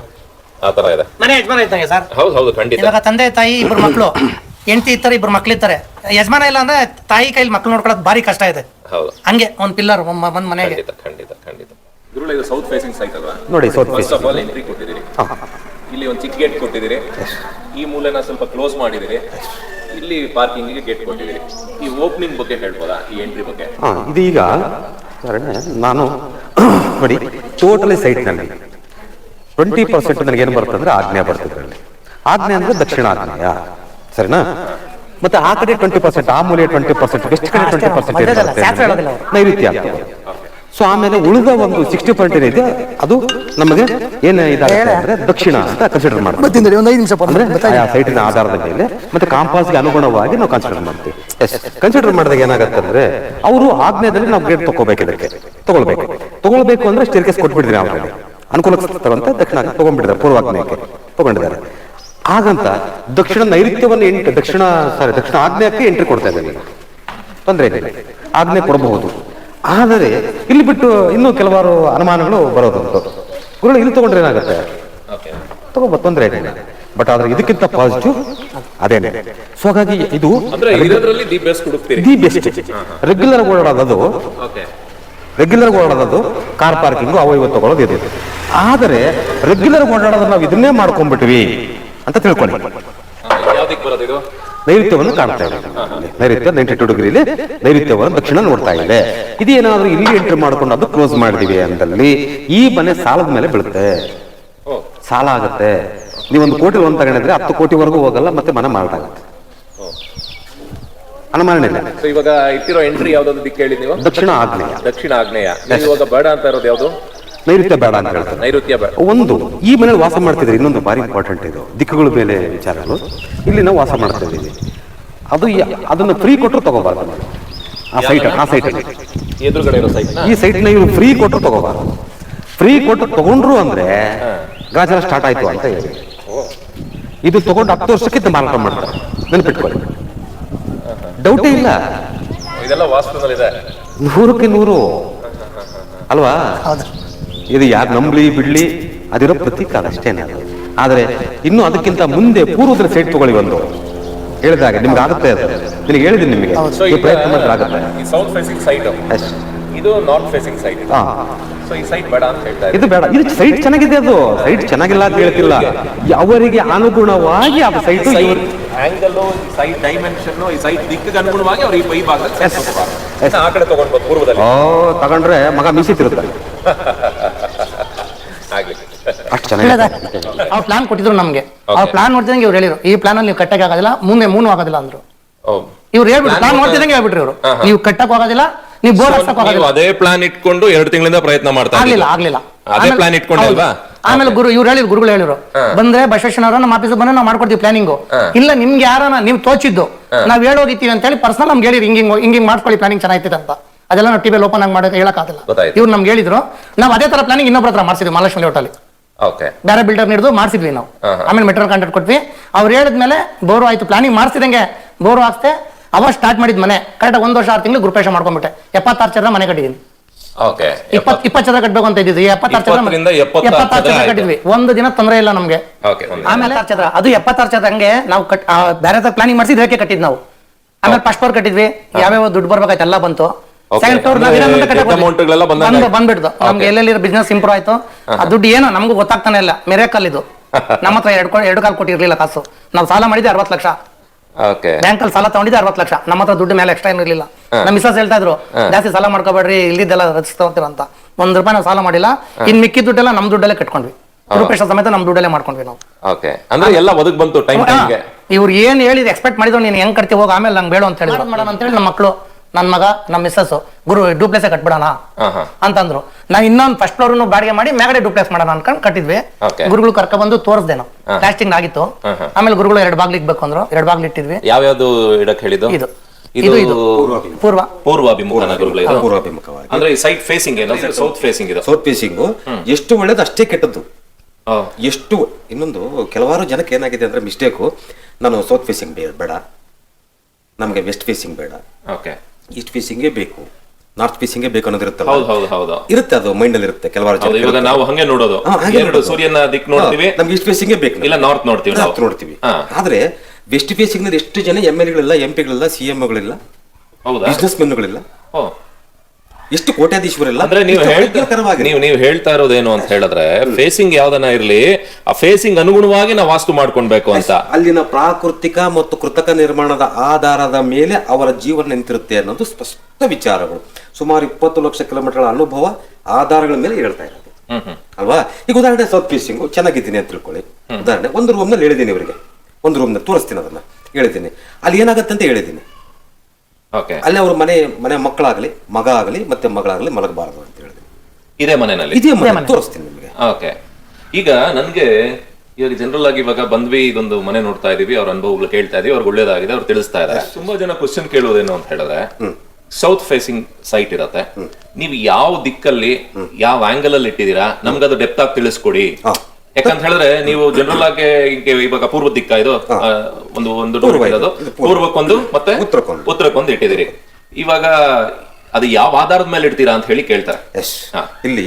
ಆ ತರ ಇದೆ. ಮನೆ ಯಜಮಾನ ಇದ್ದಂಗೆ ಸರ್. ಹೌದು ಹೌದು ಖಂಡಿತ. ಇವಾಗ ತಂದೆ ತಾಯಿ ಇಬ್ಬರು ಮಕ್ಕಳು ಹೆಂಡತಿ ಇರ್ತಾರೆ ಇಬ್ರು ಮಕ್ಳು ಇರ್ತಾರೆ. ಯಜಮಾನ ಇಲ್ಲ ಅಂದ್ರೆ ತಾಯಿ ಕೈಲಿ ಮಕ್ಳು ನೋಡ್ಕೊಳ್ಳೋದು ಭಾರಿ ಕಷ್ಟ ಇದೆ. ಹೌದು. ಹಂಗೆ ಒಂದು ಪಿಲ್ಲರ್ ಒಂದು ಮನೆಗೆ. ಖಂಡಿತ ಖಂಡಿತ ಖಂಡಿತ. ಇದು ಸೌತ್ ಫೇಸಿಂಗ್ ಸೈಟ್ ಅಲ್ವಾ? ನೋಡಿ south first of all entry ಕೊಟ್ಟಿದ್ದೀರಿ. ಇಲ್ಲಿ ಒಂದು ಚಿಕ್ಕ ಗೇಟ್ ಕೊಟ್ಟಿದ್ದೀರಿ. ಈ ಮೂಲೆನ ಸ್ವಲ್ಪ ಕ್ಲೋಸ್ ಮಾಡಿದಿರಿ ಇಲ್ಲಿ ಪಾರ್ಕಿಂಗಿಗೆ ಗೇಟ್ ಕೊಟ್ಟಿದ್ದೀರಿ. ಈ ಓಪನಿಂಗ್ ಬಗ್ಗೆ ಹೇಳ್ಬೋದಾ? ಈ ಎಂಟ್ರಿ ಬಗ್ಗೆ? ಹಾಂ ಇದು ಈಗ ಶರಣ್ಯ, ನಾನು ನೋಡಿ ಟೋಟಲಿ ಸೈಟ್ನಲ್ಲಿ ಟ್ವೆಂಟಿ ಪರ್ಸೆಂಟ್ ನನಗೆ ಏನು ಬರ್ತದೆ ಅಂದ್ರೆ ಆಜ್ಞೆ ಬರ್ತದೆ. ಆಜ್ಞೆ ಅಂದ್ರೆ ದಕ್ಷಿಣ ಆಗ್ನೇಯ ಸರಿನಾ? ಮತ್ತೆ ಆ ಕಡೆ ಟ್ವೆಂಟಿ ಪರ್ಸೆಂಟ್ ಆ ಮೂಲೆ ಟ್ವೆಂಟಿ ಪರ್ಸೆಂಟ್ ಎಷ್ಟು ಕಡೆ ಟ್ವೆಂಟಿ ಪರ್ಸೆಂಟ್. ನೈಋತ್ಯ ಸೊ ಆಮೇಲೆ ಉಳಿದ ಒಂದು ಸಿಕ್ಸ್ಟಿ ಪರ್ಸೆಂಟ್ ಏನಿದೆ ಅದು ನಮಗೆ ಏನು ಇದಾಗುತ್ತೆ ಅಂದ್ರೆ ದಕ್ಷಿಣ ಅಂತ ಕನ್ಸಿಡರ್ ಮಾಡ್ತೀವಿ. ಒಂದು ಐದು ನಿಮಿಷ ಅಂದ್ರೆ ಆ ಸೈಟಿನ ಆಧಾರದ ಮೇಲೆ ಮತ್ತೆ ಕಾಂಪಾಸ್ಗೆ ಅನುಗುಣವಾಗಿ ನಾವು ಕನ್ಸಿಡರ್ ಮಾಡ್ತೀವಿ. ಕನ್ಸಿಡರ್ ಮಾಡಿದಾಗ ಏನಾಗುತ್ತೆ ಅಂದ್ರೆ ಅವರು ಆಗ್ನೇಯದಲ್ಲಿ ನಾವು ಗೇಟ್ ತಗೋಬೇಕು ಇದಕ್ಕೆ. ತಗೊಳ್ಬೇಕು. ತಗೊಳ್ಬೇಕು ಅಂದ್ರೆ ಸ್ಟೇರ್ಕೇಸ್ ಕೊಟ್ಬಿಟ್ಟಿದ್ರೆ ಅವ್ರಿಗೆ ಅನುಕೂಲಕ್ಕೆ ದಕ್ಷಿಣ ತಗೊಂಡ್ಬಿಟ್ಟಿದ್ದಾರೆ ಪೂರ್ವಾಗ್ನೇಯಕ್ಕೆ ತಗೊಂಡಿದ್ದಾರೆ. ಹಾಗಂತ ದಕ್ಷಿಣ ನೈಋತ್ಯವನ್ನು ಎಂಟು ದಕ್ಷಿಣ ಸಾರಿ ದಕ್ಷಿಣ ಆಗ್ನೇಯಕ್ಕೆ ಎಂಟ್ರಿ ಕೊಡ್ತಾ ಇದ್ದೇನೆ ತೊಂದರೆ ಇಲ್ಲ. ಆಜ್ಞೆ ಕೊಡಬಹುದು. ಆದರೆ ಇಲ್ಲಿ ಬಿಟ್ಟು ಇನ್ನೂ ಕೆಲವಾರು ಅನುಮಾನಗಳು ಬರೋದುಂಟು. ಗುರುಗಳು ಇಲ್ಲಿ ತಗೊಂಡ್ರೆ ಏನಾಗುತ್ತೆ? ತಗೋಬ ತೊಂದರೆ ಇದೆ ಬಟ್ ಆದ್ರೆ ಇದಕ್ಕಿಂತ ಪಾಸಿಟಿವ್ ಅದೇನೆ. ಸೊ ಹಾಗಾಗಿ ಇದು ದಿ ಬೆಸ್ಟ್ ರೆಗ್ಯುಲರ್ ಓಡಾಡೋದು ರೆಗ್ಯುಲರ್ ಓಡಾಡೋದು ಕಾರ್ ಪಾರ್ಕಿಂಗು ಅವ ಇವತ್ತು ತಗೊಳ್ಳೋದು ಇದೆ. ಆದರೆ ರೆಗ್ಯುಲರ್ ಓಡಾಡೋದು ನಾವು ಇದನ್ನೇ ಮಾಡ್ಕೊಂಡ್ಬಿಟ್ವಿ. ಅಂತ ತಿಳ್ಕೊಳ್ಳಿ. ನೈಋತ್ಯವನ್ನು ಕಾಣ್ತಾ ಇದೆ. ನೈಋತ್ಯ ನೈಂಟಿ ಟು ಡಿಗ್ರಿಲಿ ನೈಋತ್ಯವನ್ನು ದಕ್ಷಿಣ ನೋಡ್ತಾ ಇದೆ. ಇದೇನಾದ್ರೂ ಇಲ್ಲಿ ಎಂಟ್ರಿ ಮಾಡ್ಕೊಂಡು ಅದು ಕ್ಲೋಸ್ ಮಾಡಿದೀವಿ ಅಂದಲ್ಲಿ ಈ ಮನೆ ಸಾಲದ ಮೇಲೆ ಬೀಳುತ್ತೆ. ಸಾಲ ಆಗುತ್ತೆ. ನೀವೊಂದು ಕೋಟಿ ಲೋನ್ ತಗೊಂಡಿದ್ರೆ ಹತ್ತು ಕೋಟಿವರೆಗೂ ಹೋಗಲ್ಲ ಮತ್ತೆ ಮನೆ ಮಾರಾಟಾಗುತ್ತೆ. ಅನುಮಾನ ಇಲ್ಲ. ಇವಾಗ ಇಟ್ಟಿರೋ ಎಂಟ್ರಿ ಯಾವ್ದಾದ್ರು ದಿಕ್ಕು ಹೇಳಿ ನೀವು? ದಕ್ಷಿಣ ಆಗ್ನೇಯ. ದಕ್ಷಿಣ ಆಗ್ನೇಯ. ಇವಾಗ ಬೇಡ ಅಂತ ಇರೋದು ಯಾವ್ದು? ನೈಋತ್ಯ ಬೇಡ ಅಂತ ಹೇಳ್ತಾರೆ. ನೈಋತ್ಯ ಬೇಡ. ಒಂದು ಈ ಮನೇಲಿ ವಾಸ ಮಾಡ್ತಿದ್ರೆ ಇನ್ನೊಂದು ಬಾರಿ ಇಂಪಾರ್ಟೆಂಟ್ ಇದು. ದಿಕ್ಕುಗಳ ಮೇಲೆ ವಿಚಾರಗಳು ಇಲ್ಲಿ ನಾವು ವಾಸ ಮಾಡ್ತಾ ಇದ್ದೀವಿ. ಅದು ಯ- ಅದನ್ನು ಫ್ರೀ ಕೊಟ್ಟರು ತಗೋಬಾರ್ದು. ಆ ಸೈಟ್ ಆ ಸೈಟ್ ಎದುರುಗಡೆ ಇರೋ ಸೈಟ್ ಈ ಸೈಟ್ನ ಇವ್ರು ಫ್ರೀ ಕೊಟ್ಟರು ತಗೋಬಾರ್ದು. ಫ್ರೀ ಕೊಟ್ಟು ತಗೊಂಡ್ರು ಅಂದ್ರೆ ಗಾಜರ ಸ್ಟಾರ್ಟ್ ಆಯ್ತು ಅಂತ ಹೇಳಿ. ಇದು ತಗೊಂಡು ಹತ್ತು ವರ್ಷಕ್ಕಿಂತ ಮಾರಾಟ ಮಾಡ್ತಾರೆ. ನೆನ್ಪಿಟ್ಕೊಳ್ಳಿ. ಡೌಟ್ ಇಲ್ಲ. ಇದೆಲ್ಲ ನೂರಕ್ಕೆ ನೂರು. ಅಲ್ವಾ? ಹೌದು. ಇದು ಯಾರು ನಂಬ್ಲಿ ಬಿಡ್ಲಿ ಅದಿರೋ ಪ್ರತೀಕ ಅಷ್ಟೇನೆ ಆದರೆ ಇನ್ನು ಅದಕ್ಕಿಂತ ಮುಂದೆ ಪೂರ್ವದ್ರ ಸೈಟ್ ತಗೊಳ್ಳಿ ಒಂದು. ಹೇಳಿದಾಗ ನಿಮ್ಗೆ ಆಗುತ್ತೆ ಅದು. ನಿನಗೆ ಹೇಳಿದ್ದೀನಿ ನಿಮಗೆ. ಪ್ರಯತ್ನ ಮಾಡಿದ್ರೆ ಆಗುತ್ತೆ. ಇದು ನಾರ್ತ್ ಫೇಸಿಂಗ್ ಸೈಟ್ ಹಾ. ಸೊ ಈ ಸೈಡ್ ಬೇಡ ಅಂತ ಹೇಳ್ತಾ ಇದು ಬೇಡ. ಇದು ಸೈಟ್ ಚೆನ್ನಾಗಿದೆ ಅದು. ಸೈಟ್ ಚೆನ್ನಾಗಿಲ್ಲ ಅಂತ ಹೇಳ್ತಿಲ್ಲ. ಅವರಿಗೆ ಅನುಗುಣವಾಗಿ ಆ ಸೈಟ್ ಆಂಗಲ್ ಸೈಡ್ ಡೈಮೆನ್ಷನ್ ಈ ಸೈಡ್ ದಿಕ್ಕಿಗೆ ಅನುಗುಣವಾಗಿ ಅವ್ರು ಈ ಈ ಭಾಗದಲ್ಲಿ ಆ ಕಡೆ ತಗೊಂಡ್ಬೋದು ಪೂರ್ವದಲ್ಲಿ. ಓ ತಗೊಂಡ್ರೆ ಮಗ ಮೀಸಿತಿರುತ್ತೆ (laughs) ಆಗ್ಲಿ. ಚೆನ್ನಾಗಿದೆ. ಅವ್ರು ಪ್ಲಾನ್ ಕೊಟ್ಟಿದ್ರು ನಮ್ಗೆ. ಅವ್ರು ಪ್ಲಾನ್ ನೋಡ್ತಿದಂಗೆ ಇವ್ರು ಹೇಳಿದ್ರು. ಈ ಪ್ಲಾನ್ ಅಲ್ಲಿ ನೀವು ಕಟ್ಟಕ್ಕೆ ಆಗೋದಿಲ್ಲ ಮುಂದೆ ಮೂನು ಆಗೋದಿಲ್ಲ ಅಂದ್ರು. ಓ. ಇವ್ರು ಹೇಳ್ಬಿಟ್ಟು ಪ್ಲಾನ್ ನೋಡ್ತಾ- ನೋಡ್ತಿದಂಗೆ ಹೇಳ್ಬಿಟ್ರು ಇವರು. ನೀವು ಕಟ್ಟಕ್ ಹೋಗೋದಿಲ್ಲ ನೀವು ಬೋರ್ ನೀವು ಅದೇ ಪ್ಲಾನ್ ಇಟ್ಕೊಂಡು ಎರಡು ತಿಂಗಳಿಂದ ಪ್ರಯತ್ನ ಮಾಡ್ತಾ ಆಗ್ಲಿಲ್ಲ? ಆಗ್ಲಿಲ್ಲ. ಅದೇ ಆಮೇಲೆ- ಪ್ಲಾನ್ ಇಟ್ಕೊಂಡೆ ಅಲ್ವಾ ಆಮೇಲೆ ಗುರು ಇವ್ರು ಹೇಳಿದ್ರು ಗುರುಗಳು ಹೇಳಿದ್ರು. ಬಂದ್ರೆ ಬಸವೇಶ್ವರ ನಮ್ಮ ಆಫೀಸ್ ಬಂದ್ರೆ ನಾವು ಮಾಡ್ಕೊಡ್ತೀವಿ ಪ್ಲಾನಿಂಗು ಇಲ್ಲ ನಿಮ್ಗೆ ಯಾರನ್ನ ನೀವು ತೋಚಿದ್ದು. ನಾವ್ ಹೇಳೋಗಿತ್ತೀವಿ ಅಂತ ಹೇಳಿ ಪರ್ಸನಲ್ ನಮ್ಗೆ ಹೇಳಿರಿ ಹಿಂಗಿಂಗ್ ಹಿಂಗಿಂಗ್ ಮಾಡ್ಕೊಳ್ಳಿ ಪ್ಲಾನಿಂಗ್ ಚೆನ್ನಾಗಿತ್ತು ಅಂತ. ಅದೆಲ್ಲ ನಾವು ಟಿವಿಯಲ್ಲಿ ಓಪನ್ ಆಗಿ ಮಾಡೋಕೆ ಹೇಳಕ್ಕಾಗಲ್ಲ. ಇವ್ರು ನಮ್ಗೆ ಹೇಳಿದ್ರು ನಾವು ಅದೇ ತರ ಪ್ಲಾನಿಂಗ್ ಇನ್ನೊಬ್ಬರ ಹತ್ರ ಮಾಡ್ಸಿದ್ವಿ ಮಹಾಲಕ್ಷ್ಮಿ ಹೋಟೆಲ್ ಓಕೆ ಬೇರೆ ಬಿಲ್ಡರ್ ಹಿಡಿದು ಮಾಡಿಸಿದ್ವಿ ನಾವು. ಆಮೇಲೆ ಮೆಟೀರಿಯಲ್ ಕಾಂಟ್ರಾಕ್ಟ್ ಕೊಟ್ವಿ. ಅವ್ರು ಹೇಳಿದ್ಮೇಲೆ ಬೋರು ಆಯ್ತು ಪ್ಲಾನಿಂಗ್ ಮಾಡಿಸಿದಂಗೆ. ಬೋರು ಹಾಕ್ತೆ ಅವಾಗ ಸ್ಟಾರ್ಟ್ ಮಾಡಿದ ಮನೆ ಕರೆಕ್ಟ್ ಒಂದ್ ವರ್ಷ ಆರು ತಿಂಗಳು ಗೃಪೇಶ ಮಾಡ್ಕೊಂಡ್ಬಿಟ್ಟೆ. ಎಪ್ಪತ್ತಾರು ಚದರ ಮನೆ ಕಟ್ಟಿದ್ದೀನಿ ಓಕೆ ಇಪ್ಪತ್ ಇಪ್ಪತ್ತು ಚದರ ಕಟ್ಟಬೇಕು ಅಂತ ಇದ್ದಿದ್ದು. ಎಪ್ಪತ್ತಾರು ಚದರ ಎಪ್ಪತ್ತಾರ ಚದರ ಕಟ್ಟಿದ್ವಿ. ಒಂದು ದಿನ ತೊಂದರೆ ಇಲ್ಲ ನಮ್ಗೆ. ಆಮೇಲೆ ಚದರ ಅದು ಎಪ್ಪತ್ತಾರು ಚದ್ರ ಹಂಗೆ ನಾವು ಕಟ್ ಬೇರೆ ಪ್ಲಾನಿಂಗ್ ಮಾಡಿಸಿ ಇದಕ್ಕೆ ಕಟ್ಟಿದ್ ನಾವು? ಆಮೇಲೆ ಫಸ್ಟ್ ಫ್ಲೋರ್ ಕಟ್ಟಿದ್ವಿ. ಯಾವ್ಯಾವ ದುಡ್ಡು ಬರ್ಬೇಕಾಯ್ತು ಎಲ್ಲ ಬಂತು. Second floor. ಬಂದ್ಬಿಡ್ತು. ನಮ್ಗೆ ಎಲ್ಲೆಲ್ಲಿ ಬಿಸ್ನೆಸ್ ಇಂಪ್ರೂವ್ ಆಯ್ತು. ಆ ದುಡ್ಡು ಏನೋ ನಮಗೂ ಗೊತ್ತಾಗ್ತಾನೆ ಇಲ್ಲ. ಮೆರೇಕಲ್ ಇದು. (laughs) ನಮ್ಮ ಹತ್ರ ಎರಡು ಎರಡು ಕಾಲು ಕೊಟ್ಟಿರ್ಲಿಲ್ಲ ಕಾಸು. ನಾವು ಸಾಲ ಮಾಡಿದ್ದೆ ಅರವತ್ತು ಲಕ್ಷ. ಓಕೆ ಬ್ಯಾಂಕ್ ಅಲ್ಲಿ ಸಾಲ ತಗೊಂಡಿದ್ದೆ ಅರವತ್ತು ಲಕ್ಷ. ನಮ್ಮ ಹತ್ರ ದುಡ್ಡು ಮೇಲೆ ಎಕ್ಸ್ಟ್ರಾ ಏನಿರಲಿಲ್ಲ ನಮ್ಮ ಮಿಸಸ್ ಹೇಳ್ತಾ ಇದ್ರು ಜಾಸ್ತಿ ಸಾಲ ಮಾಡ್ಕೋಬೇಡ್ರಿ ಇಲ್ಲಿದ್ದೆಲ್ಲ ರಚಿಸ್ತಾ ಅಂತ. ಒಂದ್ ರೂಪಾಯಿ ನಾವು ಸಾಲ ಮಾಡಿಲ್ಲ. ಇನ್ ಮಿಕ್ಕಿದ ದುಡ್ಡೆಲ್ಲ ನಮ್ ದುಡ್ಡಲ್ಲೇ ಕಟ್ಕೊಂಡ್ವಿ. ರೂಪೇಶ ಸಮೇತ ನಮ್ ದುಡ್ಡಲ್ಲೇ ಮಾಡ್ಕೊಂಡ್ವಿ ನಾವು. ಓಕೆ ಅಂದ್ರೆ ಎಲ್ಲ ಒದಗ್ ಬಂತು ಟೈಮ್ ಇವ್ರು ಏನ್ ಹೇಳಿದ್ ಎಕ್ಸ್ಪೆಕ್ಟ್ ಮಾಡಿದ್ರು ನೀನ್ ಹೆಂಗ್ ಕಟ್ತಿ ಹೋಗ ಆಮೇಲೆ ನಂಗೆ ಬೇಡ ಅಂತ ಹೇಳಿ ಮಾಡೋಣ ಅಂತ ಹೇಳಿ ನಮ್ಮ ಮಕ್ಕಳು ನನ್ನ ಮಗ ನಮ್ಮ ಮಿಸ್ಸಸ್ ಗುರು ಡೂಪ್ಲೆಸ್ ಕಟ್ಬಿಡೋಣ ಅಂತಂದ್ರು. ನಾವು ಇನ್ನೊಂದು ಫಸ್ಟ್ ಫ್ಲೋರ್ ಬಾಡಿಗೆ ಮಾಡಿ ಮ್ಯಾಗಡೆ ಡೂಪ್ಲೇಸ್ ಮಾಡೋಣ ಅನ್ಕೊಂಡು ಕಟ್ಟಿದ್ವಿ. ಗುರುಗಳು ಕರ್ಕ ಬಂದು ತೋರಿಸ್ದೆ ನಾವು. ಪ್ಲಾಸ್ಟಿಂಗ್ ಆಗಿತ್ತು. ಆಮೇಲೆ ಗುರುಗಳು ಎರಡು ಬಾಗ್ಲಿ ಇಕ್ಬೇಕು ಅಂದ್ರು. ಎರಡು ಬಾಗ್ಲಿ ಇಟ್ಟಿದ್ವಿ. ಯಾವ್ಯಾವ್ದು ಇಡಕ್ ಹೇಳಿದ್ದು? ಇದು. ಇದು ಇದು ಪೂರ್ವ. ಪೂರ್ವಾಭಿಮುಖ ನಗರಗಳು ಇದು. ಪೂರ್ವಾಭಿಮುಖವಾಗಿ. ಅಂದ್ರೆ ಸೈಡ್ ಫೇಸಿಂಗ್ ಏನು? ಸೌತ್ ಫೇಸಿಂಗ್ ಇದೆ. ಸೌತ್ ಫೇಸಿಂಗು ಎಷ್ಟು ಒಳ್ಳೇದು ಅಷ್ಟೇ ಕೆಟ್ಟದ್ದು. ಎಷ್ಟು ಇನ್ನೊಂದು ಕೆಲವಾರು ಜನಕ್ಕೆ ಏನಾಗಿದೆ ಅಂದ್ರೆ ಮಿಸ್ಟೇಕು ನಾನು ಸೌತ್ ಫೇಸಿಂಗ್ ಬೇಡ. ನಮಗೆ ವೆಸ್ಟ್ ಫೇಸಿಂಗ್ ಬೇಡ. ಓಕೆ ಈಸ್ಟ್ ಫೇಸಿಂಗೇ ಬೇಕು. ನಾರ್ತ್ ಫೇಸಿಂಗ್ ಬೇಕು ಅನ್ನೋದು ಇರುತ್ತಲ್ಲ ಹೌದು ಹೌದು ಹೌದು. ಇರುತ್ತೆ ಅದು ಮೈಂಡ್ ಅಲ್ಲಿ ಇರುತ್ತೆ ಕೆಲವಾರು ಜನ ಇವಾಗ ನಾವು ಹಂಗೆ ನೋಡೋದು. ಎರಡು. ಸೂರ್ಯನ ದಿಕ್ ನೋಡ್ತೀವಿ. ನಮ್ಗೆ ಈಸ್ಟ್ ಫೇಸಿಂಗ್ ಬೇಕು? ಇಲ್ಲ ನಾರ್ತ್ ನೋಡ್ತೀವಿ ನಾರ್ತ್ ನೋಡ್ತೀವಿ. ಆದ್ರೆ ವೆಸ್ಟ್ ಫೇಸಿಂಗ್ ಎಷ್ಟು ಜನ ಎಂ ಎಲ್ ಗಳಿಲ್ಲ ಎಂ ಪಿಗಳಿಲ್ಲ ಸಿ ಎಂಗಳಿಲ್ಲ ಹೌದಾ? ಬಿಸ್ನೆಸ್ ಮೆನ್ಗಳಿಲ್ಲ ಓ ಎಷ್ಟು ಕೋಟ್ಯಾಧೀಶ್ವರಿಲ್ಲ ಅಂದ್ರೆ ನೀವು ಹೇಳ್ತಾ ನೀವು ನೀವು ಹೇಳ್ತಾ ಇರೋದೇನು ಅಂತ ಹೇಳಿದ್ರೆ ಫೇಸಿಂಗ್ ಯಾವ್ದನ್ನ ಇರ್ಲಿ ಆ ಫೇಸಿಂಗ್ ಅನುಗುಣವಾಗಿ ನಾವು ವಾಸ್ತು ಮಾಡ್ಕೊಳ್ಬೇಕು ಅಂತ. ಅಲ್ಲಿನ ಪ್ರಾಕೃತಿಕ ಮತ್ತು ಕೃತಕ ನಿರ್ಮಾಣದ ಆಧಾರದ ಮೇಲೆ ಅವರ ಜೀವನ ನಿಂತಿರುತ್ತೆ ಅನ್ನೋದು ಸ್ಪಷ್ಟ ವಿಚಾರಗಳು. ಸುಮಾರು ಇಪ್ಪತ್ತು ಲಕ್ಷ ಕಿಲೋಮೀಟರ್ ಅನುಭವ ಆಧಾರಗಳ ಮೇಲೆ ಹೇಳ್ತಾ ಇರೋದು. ಅಲ್ವಾ? ಈಗ ಉದಾಹರಣೆ ಸೌತ್ ಫೇಸಿಂಗ್. ಚೆನ್ನಾಗಿದ್ದೀನಿ ಅಂತ ತಿಳ್ಕೊಳ್ಳಿ. ಉದಾಹರಣೆ ಒಂದು ರೂಮ್ನಲ್ಲಿ ಹೇಳಿದ್ದೀನಿ ಇವರಿಗೆ. ಒಂದು ರೂಮ್ನಲ್ಲಿ ತೋರಿಸ್ತೀನಿ ಅದನ್ನ. ಹೇಳಿದ್ದೀನಿ. ಅಲ್ಲಿ ಏನಾಗುತ್ತೆ ಅಂತ ಹೇಳಿದ್ದೀನಿ. ಅಲ್ಲಿ ಅವ್ರ ಮನೆ ಮನೆ ಮಕ್ಕಳಾಗಲಿ ಮಗ ಆಗಲಿ ಮತ್ತೆ ಮಗಳಾಗಲಿ ಮಲಗಬಾರದು ಅಂತ ಹೇಳಿದ್ವಿ ಇದೇ ಮನೆಯಲ್ಲಿ? ಇದೇ ಮನೆ ತೋರಿಸ್ತೀನಿ ನಿಮಗೆ. ಓಕೆ ಈಗ ನನಗೆ ಇವಾಗ ಜನರಲ್ ಆಗಿ ಇವಾಗ ಬಂದ್ವಿ ಇದೊಂದು ಮನೆ ನೋಡ್ತಾ ಇದೀವಿ ಅವ್ರ ಅನುಭವಗಳು ಕೇಳ್ತಾ ಇದೀವಿ ಅವ್ರಿಗೆ ಒಳ್ಳೇದಾಗಿದೆ ಅವ್ರು ತಿಳಿಸ್ತಾ ಇದ್ದಾರೆ ತುಂಬಾ ಜನ ಕ್ವಶನ್ ಕೇಳೋದೇನು ಅಂತ ಹೇಳಿದ್ರೆ ಸೌತ್ ಫೇಸಿಂಗ್ ಸೈಟ್ ಇರತ್ತೆ. ನೀವು ಯಾವ ದಿಕ್ಕಲ್ಲಿ ಯಾವ ಆಂಗಲ್ ಅಲ್ಲಿ ಇಟ್ಟಿದ್ದೀರಾ? ನಮ್ಗೆ ಅದು ಡೆಪ್ತ್ ಆಗಿ ತಿಳಿಸ್ಕೊಡಿ. ಯಾಕಂತ ಹೇಳಿದ್ರೆ ನೀವು ಜನರಲ್ ಆಗಿ ಇವಾಗ ಪೂರ್ವ ದಿಕ್ಕ ಇದು ಒಂದು ಒಂದು ಡೋರ್ ಇರೋದು. ಪೂರ್ವಕ್ಕೊಂದು ಮತ್ತೆ ಉತ್ತರಕ್ಕೊಂದು. ಉತ್ತರಕ್ಕೊಂದು ಇಟ್ಟಿದ್ದೀರಿ. ಇವಾಗ ಅದು ಯಾವ ಆಧಾರದ ಮೇಲೆ ಇಡ್ತೀರಾ ಅಂತ ಹೇಳಿ ಕೇಳ್ತಾರೆ. ಎಸ್ ಇಲ್ಲಿ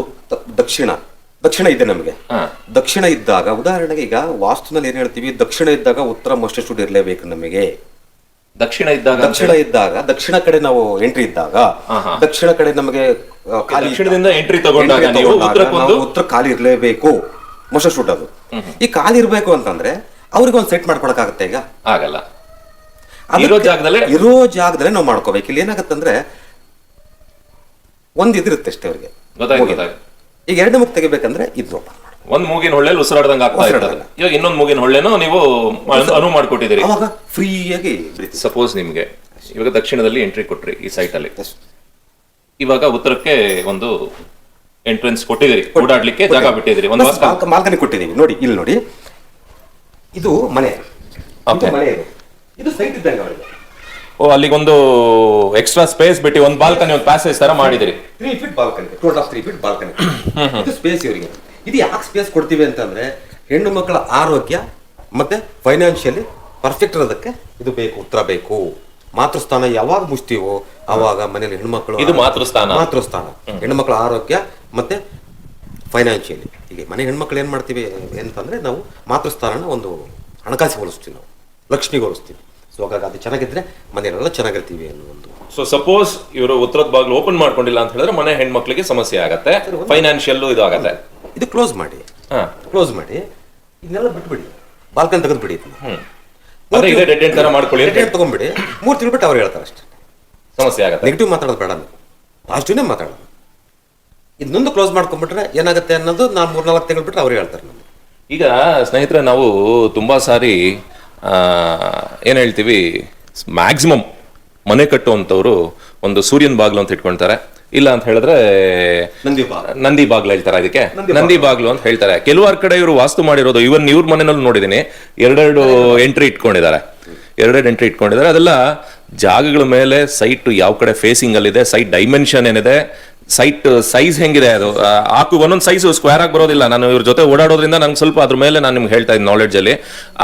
ಉತ್ತ ದಕ್ಷಿಣ ದಕ್ಷಿಣ ಇದೆ ನಮಗೆ. ದಕ್ಷಿಣ ಇದ್ದಾಗ ಉದಾಹರಣೆಗೆ ಈಗ ವಾಸ್ತುನಲ್ಲಿ ಏನ್ ಹೇಳ್ತೀವಿ? ದಕ್ಷಿಣ ಇದ್ದಾಗ ಉತ್ತರ ಮಸ್ಟೆಸ್ಟ್ ಇರಲೇಬೇಕು ನಮಗೆ. ದಕ್ಷಿಣ ಇದ್ದಾಗ ದಕ್ಷಿಣ ಇದ್ದಾಗ ದಕ್ಷಿಣ ಕಡೆ ನಾವು ಎಂಟ್ರಿ ಇದ್ದಾಗ. ದಕ್ಷಿಣ ಕಡೆ ನಮಗೆ ಖಾಲಿ ದಕ್ಷಿಣದಿಂದ ಎಂಟ್ರಿ ತಗೊಂಡಾಗ ನೀವು ಉತ್ತರ ಖಾಲಿ ಇರಲೇಬೇಕು. ಮೋಸ್ಟ್ ಅದು. ಈ ಖಾಲಿ ಇರಬೇಕು ಅಂತಂದ್ರೆ ಅವ್ರಿಗೆ ಒಂದು ಸೆಟ್ ಮಾಡ್ಕೊಳಕ್ಕಾಗತ್ತೆ ಈಗ. ಆಗಲ್ಲ. ಇರೋ ಜಾಗದಲ್ಲೇ ಇರೋ ಜಾಗದಲ್ಲೇ ನಾವು ಮಾಡ್ಕೋಬೇಕು. ಇಲ್ಲಿ ಏನಾಗತ್ತಂದ್ರೆ ಒಂದ್ ಇದಿರುತ್ತೆ ಅಷ್ಟೇ ಅವ್ರಿಗೆ. ಈಗ ಎರಡು ಮುಖ ತೆಗಿಬೇಕಂದ್ರೆ ಇದು ಓಪನ್ ಮಾಡಿ ಒಂದ್ ಮೂಗಿನ ಹೊಳ್ಳೆಲಿ ಉಸಿರಾಡ್ದಂಗ. ಇವಾಗ ಇನ್ನೊಂದ್ ಮೂಗಿನ ಹೊಳ್ಳೆನೂ ನೀವು ಅನುವು ಮಾಡ್ಕೊಟ್ಟಿದ್ದೀರಿ. ಅವಾಗ ಫ್ರೀಯಾಗಿ ಸಪೋಸ್ ನಿಮ್ಗೆ. ಇವಾಗ ದಕ್ಷಿಣದಲ್ಲಿ ಎಂಟ್ರಿ ಕೊಟ್ರಿ ಈ ಸೈಟ್ ಅಲ್ಲಿ. ಇವಾಗ ಉತ್ತರಕ್ಕೆ ಒಂದು ಎಂಟ್ರೆನ್ಸ್ ಕೊಟ್ಟಿದ್ದೀರಿ. ಓಡಾಡ್ಲಿಕ್ಕೆ ಜಾಗ ಬಿಟ್ಟಿದ್ದೀರಿ. ಒಂದು ಬಾಲ್ಕನಿ ಮಾಲ್ಕನಿ ಕೊಟ್ಟಿದ್ದೀವಿ. ನೋಡಿ ಇಲ್ಲಿ ನೋಡಿ. ಇದು ಮನೆ. ಇದು Okay. ಮನೆ ಇದು. ಇದು ಸೈಟ್ ಇದ್ದಂಗೆ ಅವರಿಗೆ. ಓ ಅಲ್ಲಿಗೊಂದು ಎಕ್ಸ್ಟ್ರಾ ಸ್ಪೇಸ್ ಬಿಟ್ಟು ಒಂದು ಬಾಲ್ಕನಿ ಒಂದು ಪ್ಯಾಸೇಜ್ ತರ ಮಾಡಿದಿರಿ three feet balcony. Total of three feet balcony ಇದು ಸ್ಪೇಸ್ ಇವರಿಗೆ. ಇದು ಯಾಕೆ ಸ್ಪೇಸ್ ಕೊಡ್ತೀವಿ ಅಂತಂದ್ರೆ ಹೆಣ್ಣು ಮಕ್ಕಳ ಆರೋಗ್ಯ ಮತ್ತೆ ಫೈನಾನ್ಷಿಯಲಿ ಪರ್ಫೆಕ್ಟ್ ಇರೋದಕ್ಕೆ ಇದು ಬೇಕು ಉತ್ತರ ಬೇಕು. ಮಾತೃಸ್ಥಾನ ಯಾವಾಗ ಮುಚ್ತೀವೋ ಅವಾಗ ಮನೇಲಿ ಹೆಣ್ಮಕ್ಳು ಇದು ಮಾತೃಸ್ಥಾನ. ಮಾತೃಸ್ಥಾನ. ಹೆಣ್ಮಕ್ಳ ಆರೋಗ್ಯ ಮತ್ತೆ ಫೈನಾನ್ಷಿಯಲಿ ಈಗ ಮನೆ ಹೆಣ್ಮಕ್ಳು ಏನ್ ಮಾಡ್ತೀವಿ ಅಂತಂದ್ರೆ ನಾವು ಮಾತೃಸ್ಥಾನನ ಒಂದು ಹಣಕಾಸು ಹೋಲಿಸ್ತೀವಿ ನಾವು. ಲಕ್ಷ್ಮಿಗೆ ಹೋಲಿಸ್ತೀವಿ. ಸೊ ಹಾಗಾಗಿ ಅದು ಚೆನ್ನಾಗಿದ್ರೆ ಮನೆಯಲ್ಲೆಲ್ಲ ಚೆನ್ನಾಗಿರ್ತೀವಿ ಅನ್ನೋ ಒಂದು. ಸೊ ಸಪೋಸ್ ಇವರು ಉತ್ತರದ ಬಾಗ್ಲು ಓಪನ್ ಮಾಡ್ಕೊಂಡಿಲ್ಲ ಅಂತ ಹೇಳಿದ್ರೆ ಮನೆ ಹೆಣ್ಮಕ್ಳಿಗೆ ಸಮಸ್ಯೆ ಆಗತ್ತೆ. ಫೈನಾನ್ಷಿಯಲ್ ಇದು ಆಗತ್ತೆ. ಇದು ಕ್ಲೋಸ್ ಮಾಡಿ. ಹಾ. ಕ್ಲೋಸ್ ಮಾಡಿ. ಇದನ್ನೆಲ್ಲ ಬಿಟ್ಬಿಡಿ. ಬಾಲ್ಕನಿ ತೆಗೆದು ಬಿಡಿ ಇದನ್ನ. ಹ್ಮ್ ಡೆಡ್ ಎಂಡ್ ತರ ಮಾಡ್ಕೊಳ್ಳಿ ಅಂತ ಡೆಡ್ ತಗೊಂಡ್ಬಿಡಿ. ಮೂರು ತಿಳ್ಬಿಟ್ಟು ಬಿಟ್ಟು ಅವ್ರು ಹೇಳ್ತಾರೆ ಅಷ್ಟೇ. ಸಮಸ್ಯೆ ಆಗುತ್ತೆ. ನೆಗೆಟಿವ್ ಮಾತಾಡೋದು ಬೇಡ ನೀವು. ಪಾಸಿಟಿವ್ನೇ ಮಾತಾಡೋದು. ಇನ್ನೊಂದು ಕ್ಲೋಸ್ ಮಾಡ್ಕೊಂಡ್ಬಿಟ್ರೆ ಏನಾಗುತ್ತೆ ಅನ್ನೋದು ನಾನು ಮೂರ್ನಾಲ್ಕು ತಿಂಗಳು ಬಿಟ್ಟರೆ ಅವ್ರು ಹೇಳ್ತಾರೆ ನಮಗೆ. ಈಗ ಸ್ನೇಹಿತರೆ ನಾವು ತುಂಬಾ ಸಾರಿ ಆ, ಏನ್ ಹೇಳ್ತೀವಿ ಮ್ಯಾಕ್ಸಿಮಮ್ ಮನೆ ಕಟ್ಟುವಂಥವ್ರು ಒಂದು ಸೂರ್ಯನ ಬಾಗಿಲು ಅಂತ ಇಟ್ಕೊಳ್ತಾರೆ. ಇಲ್ಲ ಅಂತ ಹೇಳಿದ್ರೆ ನಂದಿ ಬಾಗ್. ನಂದಿ ಬಾಗ್ಲು ಹೇಳ್ತಾರೆ ಅದಕ್ಕೆ ನಂದಿ ಬಾಗ್ಲು ಅಂತ ಹೇಳ್ತಾರೆ. ಕೆಲವಾರು ಕಡೆ ಇವರು ವಾಸ್ತು ಮಾಡಿರೋದು ಇವನ್ ಇವ್ರ ಮನೆಯಲ್ಲೂ ನೋಡಿದೀನಿ ಎರಡೆರಡು ಎಂಟ್ರಿ ಇಟ್ಕೊಂಡಿದ್ದಾರೆ. ಎರಡೆರಡು ಎಂಟ್ರಿ ಇಟ್ಕೊಂಡಿದ್ದಾರೆ. ಅದೆಲ್ಲ ಜಾಗಗಳ ಮೇಲೆ ಸೈಟ್ ಯಾವ ಕಡೆ ಫೇಸಿಂಗ್ ಅಲ್ಲಿದೆ ಸೈಟ್ ಡೈಮೆನ್ಷನ್ ಏನಿದೆ ಸೈಟ್ ಸೈಜ್ ಹೆಂಗಿದೆ ಅದು? ಹಾಕು ಒಂದೊಂದು ಸೈಜ್ ಸ್ಕ್ವೇರ್ ಆಗಿ ಬರೋದಿಲ್ಲ. ನಾನು ಇವ್ರ ಜೊತೆ ಓಡಾಡೋದ್ರಿಂದ ನಂಗೆ ಸ್ವಲ್ಪ ಅದ್ರ ಮೇಲೆ ನಾನು ನಿಮ್ಗೆ ಹೇಳ್ತಾ ಇದ್ದೀನಿ ನಾಲೆಡ್ಜ್ ಅಲ್ಲಿ.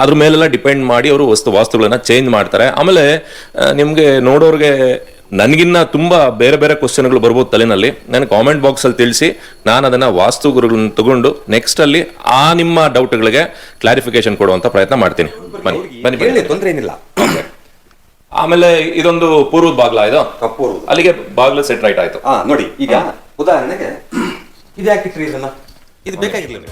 ಅದ್ರ ಮೇಲೆಲ್ಲ ಡಿಪೆಂಡ್ ಮಾಡಿ ಅವರು ವಸ್ತು ವಾಸ್ತುಗಳನ್ನ ಚೇಂಜ್ ಮಾಡ್ತಾರೆ. ಆಮೇಲೆ ನಿಮ್ಗೆ ನೋಡೋರ್ಗೆ ನನಗಿನ್ನ ತುಂಬಾ ಬೇರೆ ಬೇರೆ ಕ್ವಶನ್ಗಳು ಬರ್ಬೋದು ತಲೆನಲ್ಲಿ. ನಾನು ಕಾಮೆಂಟ್ ಬಾಕ್ಸ್ ಅಲ್ಲಿ ತಿಳಿಸಿ ನಾನು ಅದನ್ನ ವಾಸ್ತು ಗುರುಗಳನ್ನ ತಗೊಂಡು ನೆಕ್ಸ್ಟ್ ಅಲ್ಲಿ ಆ ನಿಮ್ಮ ಡೌಟ್ಗಳಿಗೆ ಕ್ಲಾರಿಫಿಕೇಶನ್ ಕೊಡುವಂತ ಪ್ರಯತ್ನ ಮಾಡ್ತೀನಿ. ಬನ್ನಿ ಬನ್ನಿ ಬನ್ನಿ. ತೊಂದರೆ ಏನಿಲ್ಲ. ಆಮೇಲೆ ಇದೊಂದು ಪೂರ್ವದ ಬಾಗ್ಲ ಇದು? ಪೂರ್ವ. ಅಲ್ಲಿಗೆ ಬಾಗ್ಲ ಸೆಟ್ ರೈಟ್ ಆಯ್ತು. ಹಾ ನೋಡಿ ಈಗ ಉದಾಹರಣೆಗೆ ಇದು ಯಾಕೆ ಇಟ್ರಿ ಇದನ್ನ? ಇದು ಬೇಕಾಗಿರ್ಲಿಲ್ಲ